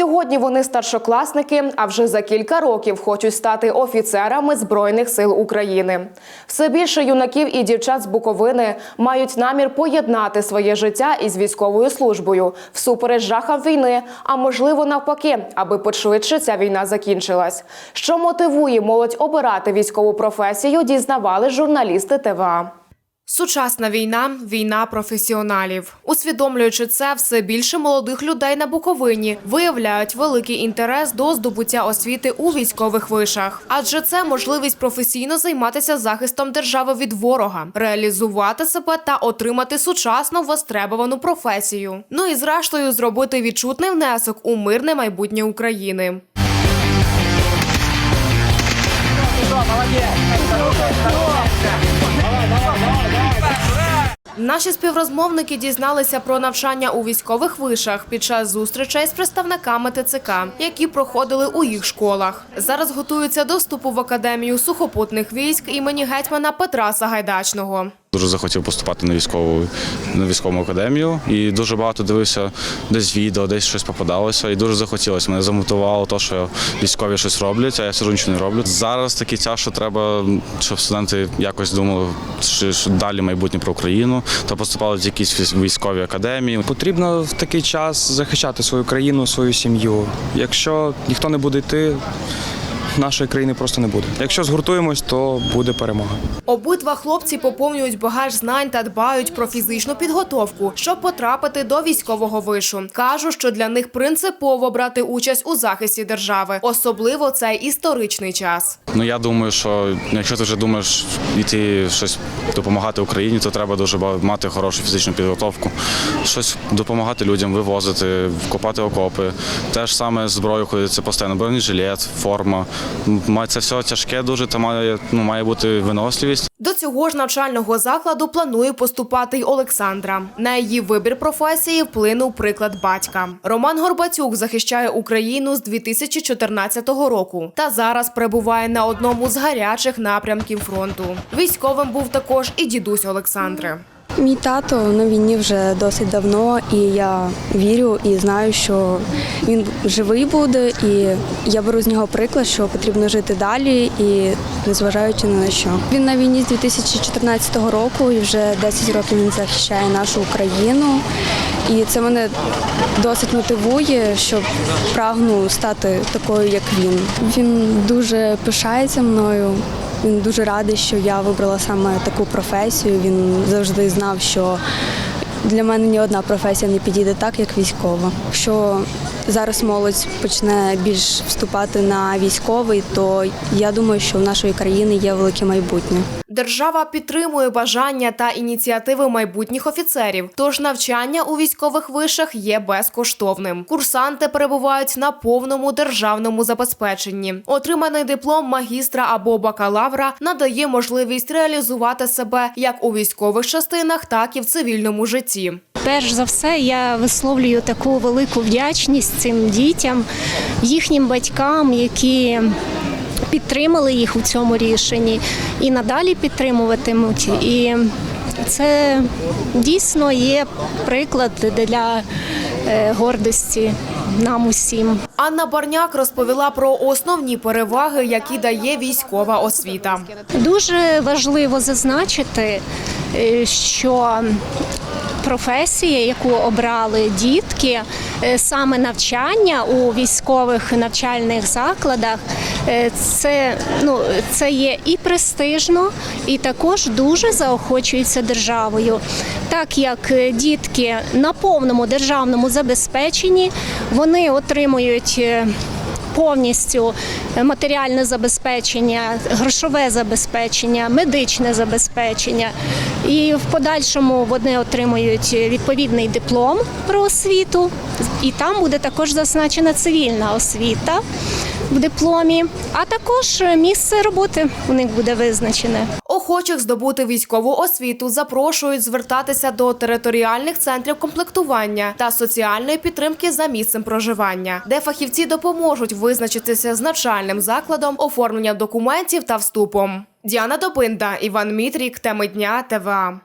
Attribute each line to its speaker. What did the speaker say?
Speaker 1: Сьогодні вони старшокласники, а вже за кілька років хочуть стати офіцерами збройних сил України. Все більше юнаків і дівчат з Буковини мають намір поєднати своє життя із військовою службою всупереч жахам війни, а можливо навпаки, аби подшвидше ця війна закінчилась. Що мотивує молодь обирати військову професію, дізнавали журналісти ТВА. Сучасна війна війна професіоналів. Усвідомлюючи це, все більше молодих людей на Буковині виявляють великий інтерес до здобуття освіти у військових вишах, адже це можливість професійно займатися захистом держави від ворога, реалізувати себе та отримати сучасну востребувану професію. Ну і зрештою зробити відчутний внесок у мирне майбутнє України. Наші співрозмовники дізналися про навчання у військових вишах під час зустрічей з представниками ТЦК, які проходили у їх школах. Зараз готуються до вступу в академію сухопутних військ імені гетьмана Петра Сагайдачного.
Speaker 2: Дуже захотів поступати на військову на військову академію і дуже багато дивився десь відео, десь щось попадалося, і дуже захотілося. Мене замотивувало те, що військові щось роблять, а я сижу нічого не роблю. Зараз такий час, треба, щоб студенти якось думали, що, що далі майбутнє про Україну, то поступали в якісь військові академії.
Speaker 3: Потрібно в такий час захищати свою країну, свою сім'ю. Якщо ніхто не буде йти, нашої країни просто не буде. Якщо згуртуємось, то буде перемога.
Speaker 1: Обидва хлопці поповнюють багаж знань та дбають про фізичну підготовку, щоб потрапити до військового вишу. Кажуть, що для них принципово брати участь у захисті держави, особливо цей історичний час.
Speaker 2: Ну я думаю, що якщо ти вже думаєш йти щось допомагати Україні, то треба дуже мати хорошу фізичну підготовку, щось допомагати людям, вивозити, копати окопи. Те ж саме з зброєю ходити, це постійно бронежилет, форма. Це все тяжке дуже, та має, ну, має бути виносливість.
Speaker 1: До цього ж навчального закладу планує поступати й Олександра. На її вибір професії вплинув приклад батька. Роман Горбацюк захищає Україну з 2014 року та зараз перебуває на одному з гарячих напрямків фронту. Військовим був також і дідусь Олександри.
Speaker 4: Мій тато на війні вже досить давно, і я вірю і знаю, що він живий буде, і я беру з нього приклад, що потрібно жити далі і незважаючи на що. Він на війні з 2014 року і вже 10 років він захищає нашу Україну. І це мене досить мотивує, що прагну стати такою, як він. Він дуже пишається мною. Він дуже радий, що я вибрала саме таку професію. Він завжди знав, що для мене ні одна професія не підійде так, як військова. Якщо зараз молодь почне більш вступати на військовий, то я думаю, що в нашої країни є велике майбутнє.
Speaker 1: Держава підтримує бажання та ініціативи майбутніх офіцерів, тож навчання у військових вишах є безкоштовним. Курсанти перебувають на повному державному забезпеченні. Отриманий диплом магістра або бакалавра надає можливість реалізувати себе як у військових частинах, так і в цивільному житті.
Speaker 5: Перш за все, я висловлюю таку велику вдячність цим дітям, їхнім батькам, які підтримали їх у цьому рішенні і надалі підтримуватимуть. І це дійсно є приклад для е, гордості нам усім.
Speaker 1: Анна Барняк розповіла про основні переваги, які дає військова освіта.
Speaker 5: Дуже важливо зазначити, е, що професія, яку обрали дітки, е, саме навчання у військових навчальних закладах, е, це, ну, це є і престижно, і також дуже заохочується державою, так як е, дітки на повному державному забезпеченні вони отримують. Е, повністю матеріальне забезпечення, грошове забезпечення, медичне забезпечення. І в подальшому вони отримують відповідний диплом про освіту, і там буде також зазначена цивільна освіта в дипломі, а також місце роботи у них буде визначене.
Speaker 1: Охочих здобути військову освіту запрошують звертатися до територіальних центрів комплектування та соціальної підтримки за місцем проживання, де фахівці допоможуть визначитися з навчальним закладом, оформленням документів та вступом. Діана Добинда, Іван Мітрік, теми дня ТВА.